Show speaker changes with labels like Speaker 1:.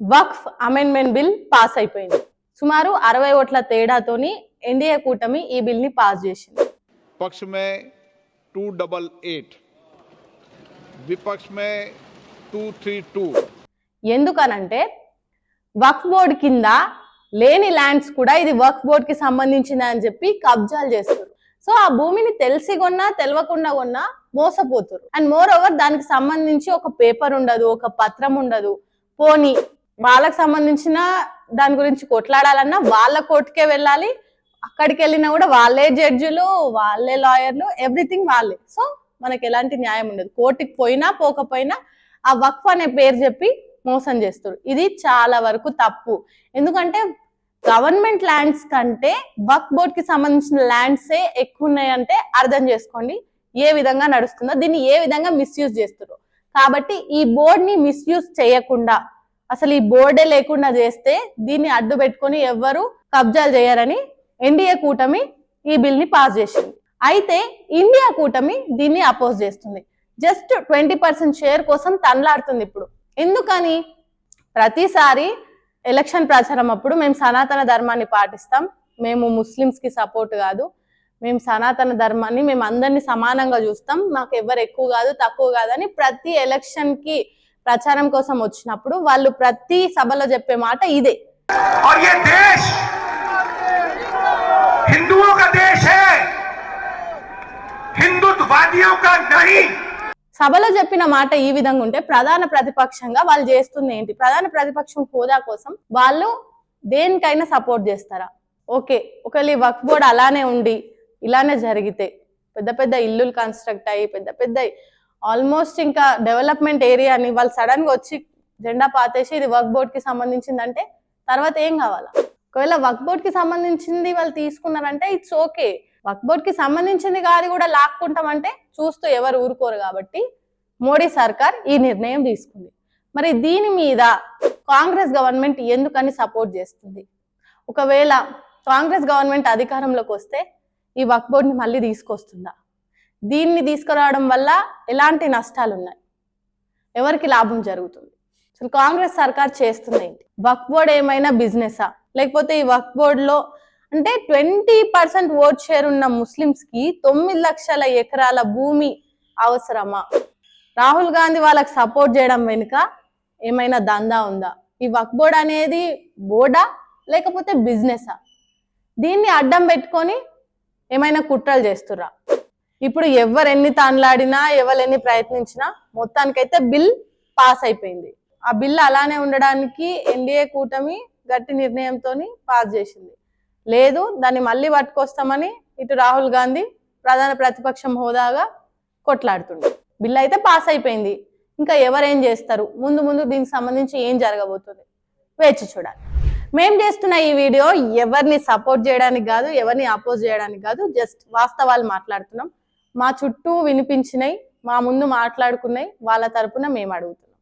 Speaker 1: వక్ఫ్ amendment bill pass అయిపోయింది. సుమారు అరవై ఓట్ల తేడాతోని ఎన్డీఏ కూటమి ఈ బిల్ని పాస్ చేసింది.
Speaker 2: పక్ష మే టూ డబల్ ఎయిట్ విపక్ష మే టూ త్రీ టూ
Speaker 1: ఎందుకనంటే వక్ఫ్ బోర్డు కింద లేని ల్యాండ్స్ కూడా ఇది వర్క్ బోర్డ్కి సంబంధించింది అని చెప్పి కబ్జాలు చేస్తారు. సో ఆ భూమిని తెలిసి కొన్నా తెలియకుండా కొన్నా మోసపోతారు. అండ్ మోర్ ఓవర్ దానికి సంబంధించి ఒక పేపర్ ఉండదు ఒక పత్రం ఉండదు. పోనీ వాళ్ళకి సంబంధించిన దాని గురించి కొట్లాడాలన్నా వాళ్ళ కోర్టుకే వెళ్ళాలి. అక్కడికి వెళ్ళినా కూడా వాళ్ళే జడ్జిలు వాళ్ళే లాయర్లు ఎవ్రీథింగ్ వాళ్ళే. సో మనకి ఎలాంటి న్యాయం ఉండదు. కోర్టుకి పోయినా పోకపోయినా ఆ వక్ఫ్ అనే పేరు చెప్పి మోసం చేస్తారు. ఇది చాలా వరకు తప్పు. ఎందుకంటే గవర్నమెంట్ ల్యాండ్స్ కంటే వక్ బోర్డ్కి సంబంధించిన ల్యాండ్సే ఎక్కువ ఉన్నాయంటే అర్థం చేసుకోండి. ఏ విధంగా నడుస్తుందో దీన్ని ఏ విధంగా మిస్యూజ్ చేస్తారు కాబట్టి ఈ బోర్డ్ని మిస్యూజ్ చేయకుండా అసలు ఈ బోర్డే లేకుండా చేస్తే దీన్ని అడ్డు పెట్టుకొని ఎవ్వరు కబ్జాలు చేయరని ఎన్డీఏ కూటమి ఈ బిల్ని పాస్ చేసింది. అయితే ఇండియా కూటమి దీన్ని అపోజ్ చేస్తుంది. జస్ట్ ట్వంటీ పర్సెంట్ షేర్ కోసం తనలాడుతుంది ఇప్పుడు. ఎందుకని? ప్రతిసారి ఎలక్షన్ ప్రచారం అప్పుడు మేము సనాతన ధర్మాన్ని పాటిస్తాం. మేము ముస్లిమ్స్కి సపోర్ట్ కాదు. మేము సనాతన ధర్మాన్ని మేము అందరినీ సమానంగా చూస్తాం. మాకు ఎవరు ఎక్కువ కాదు తక్కువ కాదని ప్రతి ఎలక్షన్కి ప్రచారం కోసం వచ్చినప్పుడు వాళ్ళు ప్రతి సభలో చెప్పే మాట ఇదే. సభలో చెప్పిన మాట ఈ విధంగా ఉంటే ప్రధాన ప్రతిపక్షంగా వాళ్ళు చేస్తుంది ఏంటి? ప్రధాన ప్రతిపక్షం హోదా కోసం వాళ్ళు దేనికైనా సపోర్ట్ చేస్తారా? ఓకే ఒకవేళ ఈ వక్ బోర్డు అలానే ఉండి ఇలానే జరిగితే పెద్ద పెద్ద ఇల్లులు కన్స్ట్రక్ట్ అయ్యి పెద్ద పెద్ద ఆల్మోస్ట్ ఇంకా డెవలప్మెంట్ ఏరియాని వాళ్ళు సడన్గా వచ్చి జెండా పాతేసి ఇది వర్క్ బోర్డ్కి సంబంధించిందంటే తర్వాత ఏం కావాలా? ఒకవేళ వర్క్ బోర్డ్కి సంబంధించింది వాళ్ళు తీసుకున్నారంటే ఇట్స్ ఓకే. వర్క్ బోర్డ్కి సంబంధించింది కాదు కూడా లాక్కుంటామంటే చూస్తూ ఎవరు ఊరుకోరు కాబట్టి మోడీ సర్కార్ ఈ నిర్ణయం తీసుకుంది. మరి దీని మీద కాంగ్రెస్ గవర్నమెంట్ ఎందుకని సపోర్ట్ చేస్తుంది? ఒకవేళ కాంగ్రెస్ గవర్నమెంట్ అధికారంలోకి వస్తే ఈ వర్క్ బోర్డ్ని మళ్ళీ తీసుకొస్తుందా? దీన్ని తీసుకురావడం వల్ల ఎలాంటి నష్టాలు ఉన్నాయి ఎవరికి లాభం జరుగుతుంది? అసలు కాంగ్రెస్ సర్కార్ చేస్తుంది ఏంటి? వక్ బోర్డ్ ఏమైనా బిజినెసా? లేకపోతే ఈ వక్ బోర్డులో అంటే ట్వంటీ పర్సెంట్ ఓట్ షేర్ ఉన్న ముస్లిమ్స్కి తొమ్మిది లక్షల ఎకరాల భూమి అవసరమా? రాహుల్ గాంధీ వాళ్ళకి సపోర్ట్ చేయడం వెనుక ఏమైనా దందా ఉందా? ఈ వక్ బోర్డ్ అనేది బోర్డా? లేకపోతే బిజినెసా? దీన్ని అడ్డం పెట్టుకొని ఏమైనా కుట్రలు చేస్తుర్రా? ఇప్పుడు ఎవరు ఎన్ని తాన్లాడినా ఎవరు ఎన్ని ప్రయత్నించినా మొత్తానికైతే బిల్ పాస్ అయిపోయింది. ఆ బిల్ అలానే ఉండడానికి ఎన్డీఏ కూటమి గట్టి నిర్ణయంతో పాస్ చేసింది. లేదు దాన్ని మళ్ళీ పట్టుకొస్తామని ఇటు రాహుల్ గాంధీ ప్రధాన ప్రతిపక్షం హోదాగా కొట్లాడుతుంది బిల్ అయితే పాస్ అయిపోయింది. ఇంకా ఎవరేం చేస్తారు? ముందు ముందు దీనికి సంబంధించి ఏం జరగబోతుంది? వేచి చూడాలి. మేం చేస్తున్న ఈ వీడియో ఎవరిని సపోర్ట్ చేయడానికి కాదు ఎవరిని అపోజ్ చేయడానికి కాదు జస్ట్ వాస్తవాలు మాట్లాడుతున్నాం. మా చుట్టూ వినిపించినాయి మా ముందు మాట్లాడుకున్నాయి వాళ్ళ తరపున మేము అడుగుతున్నాం